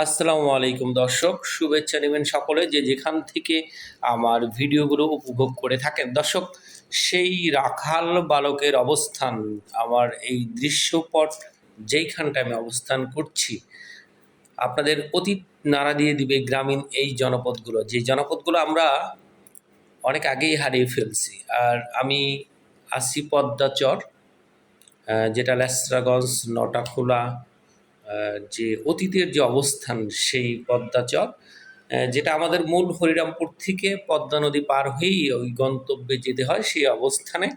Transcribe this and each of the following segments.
আসসালামু আলাইকুম দর্শক, শুভেচ্ছা নেবেন সকলে যে যেখান থেকে আমার ভিডিওগুলো উপভোগ করে থাকেন। দর্শক, সেই রাখাল বালকের অবস্থান, আমার এই দৃশ্যপট যেইখানটা আমি অবস্থান করছি, আপনাদের অতীত নাড়া দিয়ে দিবে গ্রামীণ এই জনপদগুলো। যে জনপদগুলো আমরা অনেক আগেই হারিয়ে ফেলছি। আর আমি আসি পদ্মাচর যেটা লেসরাগঞ্জ নটাখোলা যে অতীতের যে অবস্থান সেই পদ্মাচর যেটা আমাদের মূল হরিরামপুর থেকে পদ্মা নদী পার হয়েই ওই গন্তব্যে যেতে হয় সেই অবস্থানে।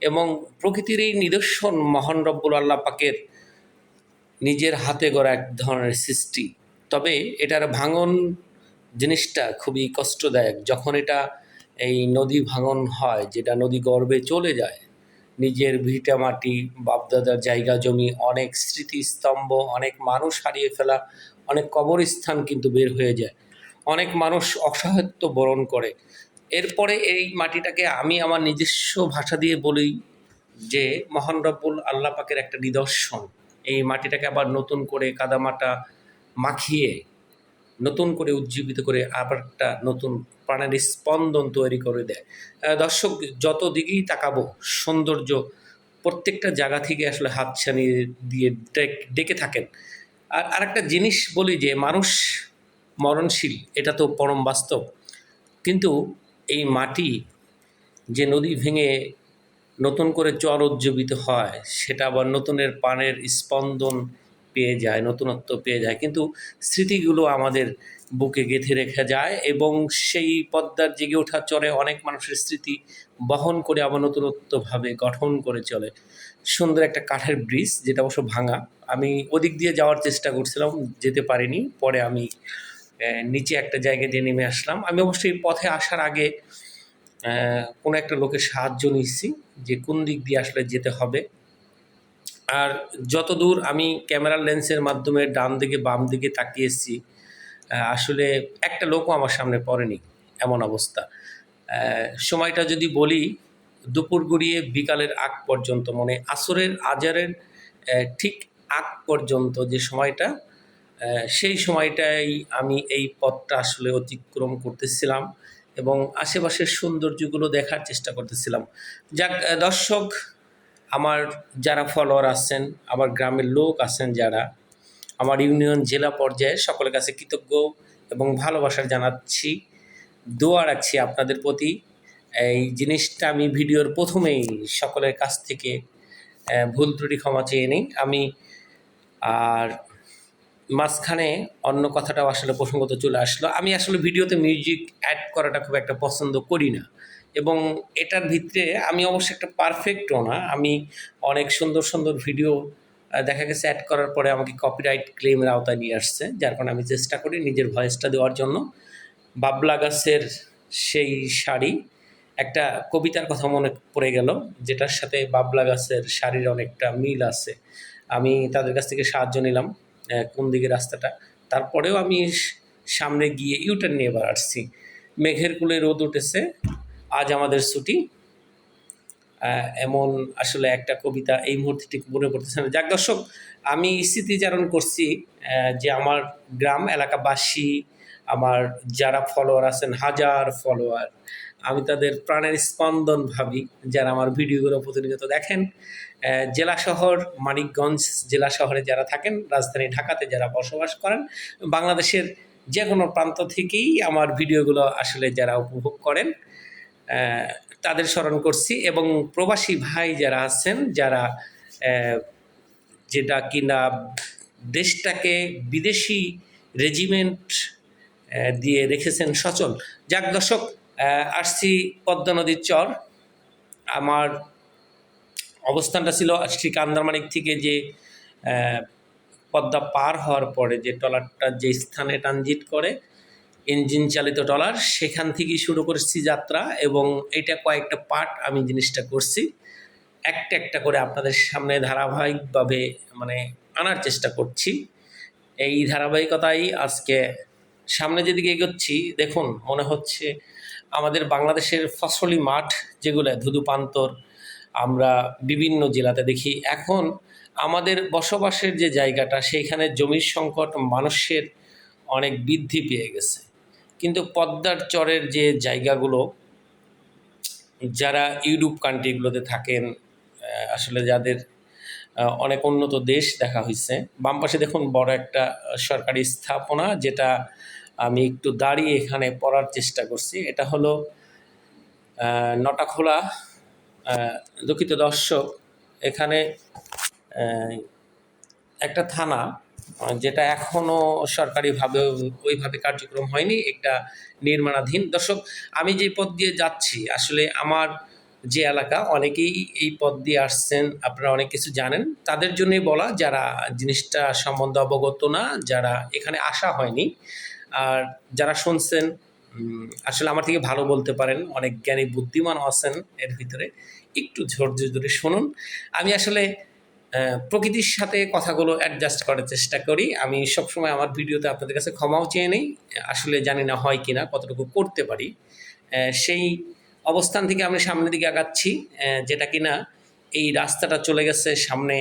এবং প্রকৃতির এই নিদর্শন মহান রব্বুল আল্লাহ পাকের নিজের হাতে গড়া এক ধরনের সৃষ্টি। তবে এটার ভাঙন জিনিসটা খুবই কষ্টদায়ক। যখন এটা এই নদী ভাঙন হয়, যেটা নদী গর্ভে চলে যায় নিজের ভিটা মাটি, বাপদাদার জায়গা জমি, অনেক স্মৃতিস্তম্ভ, অনেক মানুষ হারিয়ে ফেলা, অনেক কবরস্থান কিন্তু বের হয়ে যায়। অনেক মানুষ অসহায়ত্ব বরণ করে। এরপরে এই মাটিটাকে আমি আমার নিজস্ব ভাষা দিয়ে বলি যে মহান রব্বুল আল্লাহ পাকের একটা নিদর্শন। এই মাটিটাকে আবার নতুন করে কাদামাটা মাখিয়ে নতুন করে উজ্জীবিত করে আবার একটা নতুন প্রাণের স্পন্দন তৈরি করে দেয়। দর্শক, যত দিকেই তাকাবো, সৌন্দর্য প্রত্যেকটা জায়গা থেকে আসলে হাতছানি দিয়ে ডেক- থাকেন। আর আরেকটা জিনিস বলি যে, মানুষ মরণশীল, এটা তো পরম বাস্তব। কিন্তু এই মাটি যে নদী ভেঙে নতুন করে চর উজ্জীবিত হয়, সেটা আবার নতুনের পানের স্পন্দন পেয়ে যায়, নতুনত্ব পেয়ে যায়। কিন্তু স্মৃতিগুলো আমাদের বুকে গেঁথে রেখে যায় এবং সেই পদ্মার জেগে ওঠার চরে অনেক মানুষের স্মৃতি বহন করে আবার নতুনত্বভাবে গঠন করে চলে। সুন্দর একটা কাঠের ব্রিজ, যেটা অবশ্য ভাঙা। আমি ওদিক দিয়ে যাওয়ার চেষ্টা করছিলাম, যেতে পারিনি। পরে আমি নিচে একটা জায়গায় দিয়ে নেমে আসলাম। আমি অবশ্যই পথে আসার আগে কোনো একটা লোকের সাহায্য নিচ্ছি যে কোন দিক দিয়ে আসলে যেতে হবে। আর যতদূর আমি ক্যামেরার লেন্সের মাধ্যমে ডান দিকে বাম দিকে তাকিয়ে আহ, আসলে একটা লোকও আমার সামনে পড়েনি এমন অবস্থা। সময়টা যদি বলি দুপুর গড়িয়ে বিকালের আগ পর্যন্ত মানে আসরের আজারের ঠিক আগ পর্যন্ত যে সময়টা সেই সময়টাই আমি এই পথটা আসলে অতিক্রম করতেছিলাম এবং আশেপাশের সৌন্দর্যগুলো দেখার চেষ্টা করতেছিলাম। যাক দর্শক আমার যারা ফলোয়ার আছেন আমার গ্রামের লোক আছেন যারা, আমার ইউনিয়ন, জেলা পর্যায়ে সকলের কাছে কৃতজ্ঞ এবং ভালোবাসা জানাচ্ছি। দোয়া রাখছি আপনাদের প্রতি। এই জিনিসটা আমি ভিডিওর প্রথমেই সকলের কাছ থেকে ভুল ত্রুটি ক্ষমা চেয়ে নিই। আমি আর মাঝখানে অন্য কথাটাও আসলে প্রসঙ্গত চলে আসলো। আমি আসলে ভিডিওতে মিউজিক অ্যাড করাটা খুব একটা পছন্দ করি না। এবং এটার ভিতরে আমি অবশ্য একটা পারফেক্টও না আমি অনেক সুন্দর সুন্দর ভিডিও দেখা গেছে অ্যাড করার পরে আমাকে কপিরাইট ক্লেমের আওতায় নিয়ে আসছে, যার কারণে আমি চেষ্টা করি নিজের ভয়েসটা দেওয়ার জন্য। বাবলা গাছের সেই শাড়ি, একটা কবিতার কথা মনে পড়ে গেল, যেটার সাথে বাবলা গাছের শাড়ির অনেকটা মিল আছে। আমি তাদের কাছ থেকে সাহায্য নিলাম কোন দিকে রাস্তাটা। তারপরেও আমি সামনে গিয়ে ইউটার্ন নিয়ে এবার আসছি। মেঘের কুলে রোদ উঠেছে আজ আমাদের ছুটি। এমন আসলে একটা কবিতা এই মুহূর্তে ঠিক মনে পড়তেছে না। যাক দর্শক, আমি স্মৃতিচারণ করছি যে আমার গ্রাম এলাকাবাসী, আমার যারা ফলোয়ার আছেন, হাজার ফলোয়ার আমি তাদের প্রাণের স্পন্দন ভাবি, যারা আমার ভিডিওগুলো প্রতিনিয়ত দেখেন। জেলা শহর মানিকগঞ্জ জেলা শহরে যারা থাকেন, রাজধানী ঢাকাতে যারা বসবাস করেন, বাংলাদেশের যে কোনো প্রান্ত থেকেই আমার ভিডিওগুলো আসলে যারা উপভোগ করেন তাদের স্মরণ করছি এবং প্রবাসী ভাই যারা আছেন, যারা যেটা কিনা দেশটাকে বিদেশি রেজিমেন্ট দিয়ে রেখেছেন সচল। যাক দর্শক আসছি পদ্মা নদীর চর। আমার অবস্থানটা ছিল ঠিক কান্দারমানিক থেকে যে পদ্মা পার হওয়ার পরে যে ট্রলারটা যে স্থানে ট্রানজিট করে ইঞ্জিন চালিত ট্রলার, সেখান থেকেই শুরু করেছি যাত্রা এবং এটা কয়েকটা পার্ট আমি জিনিসটা করছি। একটা একটা করে আপনাদের সামনে ধারাবাহিকভাবে মানে আনার চেষ্টা করছি। এই ধারাবাহিকতাই আজকে সামনে যেদিকে এগোচ্ছি, দেখুন, মনে হচ্ছে আমাদের বাংলাদেশের ফসলি মাঠ যেগুলো, ধুধুপান্তর, আমরা বিভিন্ন জেলাতে দেখি। এখন আমাদের বসবাসের যে জায়গাটা সেইখানে জমির সংকট মানুষের অনেক বৃদ্ধি পেয়ে গেছে। কিন্তু পদ্মার চরের যে জায়গাগুলো, যারা ইউরোপ কান্ট্রিগুলোতে থাকেন আসলে যাদের অনেক উন্নত দেশ দেখা হয়েছে বাম পাশে দেখুন বড় একটা সরকারি স্থাপনা, যেটা আমি একটু দাঁড়িয়ে এখানে পড়ার চেষ্টা করছি। এটা হলো নটাখোলা দুঃখিত দর্শক, এখানে একটা থানা। যেটা এখনও সরকারিভাবে ওইভাবে কার্যক্রম হয়নি, একটা নির্মাণাধীন। দর্শক, আমি যে পথ দিয়ে যাচ্ছি, আসলে আমার যে এলাকা, অনেকেই এই পথ দিয়ে আসছেন, আপনারা অনেক কিছু জানেন। তাদের জন্যই বলা, যারা জিনিসটা সম্বন্ধে অবগত না, যারা এখানে আসা হয়নি, আর যারা শুনছেন আসলে আমার থেকে ভালো বলতে পারেন, অনেক জ্ঞানী, বুদ্ধিমান আছেন এর ভিতরে, একটু ধৈর্য ধরে শুনুন। আমি আসলে প্রকৃতির সাথে কথাগুলো অ্যাডজাস্ট করার চেষ্টা করি। আমি সবসময় আমার ভিডিওতে আপনাদের কাছে ক্ষমাও চেয়ে নেই, আসলে জানি না হয় কিনা, কতটুকু করতে পারি। সেই অবস্থান থেকে আমি সামনের দিকে আগাচ্ছি যেটা কিনা এই রাস্তাটা চলে গেছে সামনে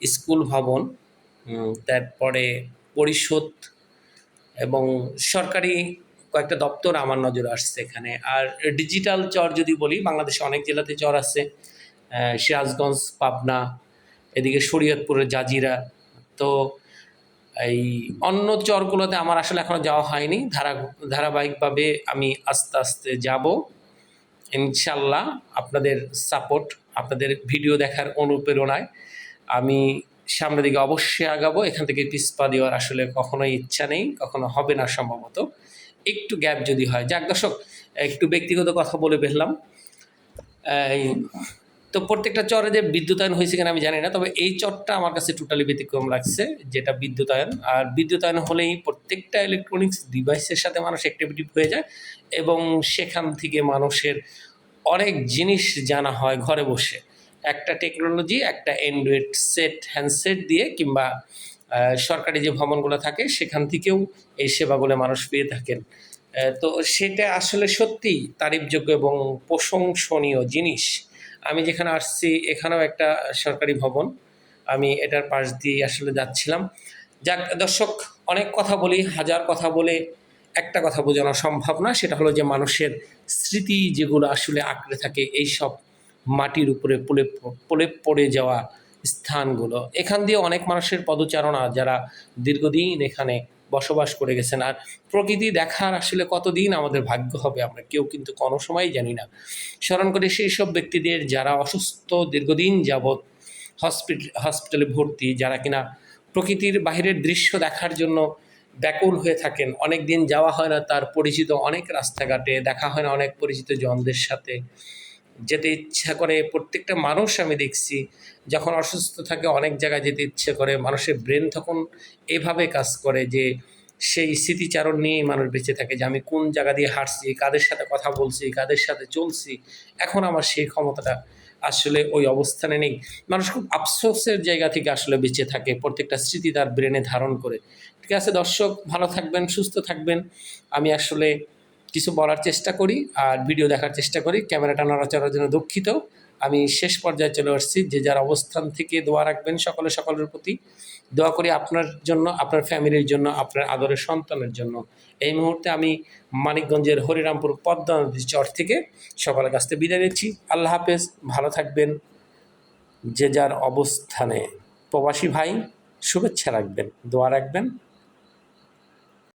স্কুল ভবন তারপরে পরিষদ এবং সরকারি কয়েকটা দপ্তর আমার নজরে আসছে এখানে। আর ডিজিটাল চর যদি বলি, বাংলাদেশে অনেক জেলাতে চর আছে সিরাজগঞ্জ, পাবনা এদিকে শরীয়তপুরের জাজিরা। তো এই অন্য চরগুলোতে আমার আসলে এখনও যাওয়া হয়নি। ধারা, ধারাবাহিকভাবে আমি আস্তে আস্তে যাব। ইনশাল্লাহ আপনাদের সাপোর্ট, আপনাদের ভিডিও দেখার অনুপ্রেরণায় আমি সামনের দিকে অবশ্যই আগাবো। এখান থেকে পিসপা দেওয়ার আসলে কখনোই ইচ্ছা নেই, কখনো হবে না সম্ভবত। একটু গ্যাপ যদি হয়। যাক দর্শক, একটু ব্যক্তিগত কথা বলে ফেললাম। এই তো প্রত্যেকটা চরে যে বিদ্যুতায়ন হয়েছে কিনা আমি জানি না, তবে এই চরটা আমার কাছে টোটালি ব্যতিক্রম লাগছে, যেটা বিদ্যুতায়ন। আর বিদ্যুতায়ন হলেই প্রত্যেকটা ইলেকট্রনিক্স ডিভাইসের সাথে মানুষ অ্যাক্টিভিটি হয়ে যায় এবং সেখান থেকে মানুষের অনেক জিনিস জানা হয় ঘরে বসে। একটা টেকনোলজি একটা অ্যান্ড্রয়েড সেট হ্যান্ডসেট দিয়ে কিংবা সরকারি যে ভবনগুলো থাকে, সেখান থেকেও এই সেবাগুলো মানুষ পেয়ে থাকেন। তো সেটা আসলে সত্যি তারিফযোগ্য এবং প্রশংসনীয় জিনিস। আমি যেখানে আসছি, এখানেও একটা সরকারি ভবন। আমি এটার পাশ দিয়ে আসলে যাচ্ছিলাম। যাক, দর্শক, অনেক কথা বলি, হাজার কথা বলে, একটা কথা বোঝানো সম্ভব না, সেটা হলো যে মানুষের স্মৃতি যেগুলো আসলে আঁকড়ে থাকে এই সব মাটির উপরে পলে পলে পড়ে যাওয়া স্থানগুলো। এখান দিয়ে অনেক মানুষের পদচারণা, যারা দীর্ঘদিন এখানে বসবাস করে গেছেন। আর প্রকৃতি দেখার আসলে কতদিন আমাদের ভাগ্য হবে আমরা কেউ কিন্তু কোনো সময়ই জানি না। স্মরণ করে সেই সব ব্যক্তিদের যারা অসুস্থ দীর্ঘদিন যাবৎ হসপিটাল হসপিটালে ভর্তি, যারা কিনা প্রকৃতির বাহিরের দৃশ্য দেখার জন্য ব্যাকুল হয়ে থাকেন। অনেক দিন যাওয়া হয় না, তার পরিচিত অনেক রাস্তাঘাটে, দেখা হয় না অনেক পরিচিত জনদের সাথে। যেতে ইচ্ছা করে, প্রত্যেকটা মানুষ আমি দেখছি যখন অসুস্থ থাকে অনেক জায়গায় যেতে ইচ্ছে করে, মানুষের ব্রেন তখন এভাবে কাজ করে যে সেই স্মৃতিচারণ নিয়েই মানুষ বেঁচে থাকে যে আমি কোন জায়গা দিয়ে হাঁটছি, কাদের সাথে কথা বলছি, কাদের সাথে চলছি। এখন আমার সেই ক্ষমতাটা আসলে ওই অবস্থানে নেই। মানুষ খুব আফসোসের জায়গা থেকে আসলে বেঁচে থাকে, প্রত্যেকটা স্মৃতি তার ব্রেনে ধারণ করে। ঠিক আছে দর্শক, ভালো থাকবেন, সুস্থ থাকবেন। আমি আসলে কিছু বলার চেষ্টা করি আর ভিডিও দেখার চেষ্টা করি। ক্যামেরাটা নড়াচড়ার জন্য দুঃখিত। আমি শেষ পর্যায়ে চলে আসছি। যে যার অবস্থান থেকে দোয়া রাখবেন সকলে সকলের প্রতি। দোয়া করি আপনার জন্য, আপনার ফ্যামিলির জন্য, আপনার আদরের সন্তানের জন্য। এই মুহূর্তে আমি মানিকগঞ্জের হরিরামপুর পদ্মা নদীর চর থেকে সকলের কাছ থেকে বিদায় নিচ্ছি। আল্লাহ হাফেজ। ভালো থাকবেন। যে যার অবস্থানে প্রবাসী ভাই, শুভেচ্ছা রাখবেন, দোয়া রাখবেন।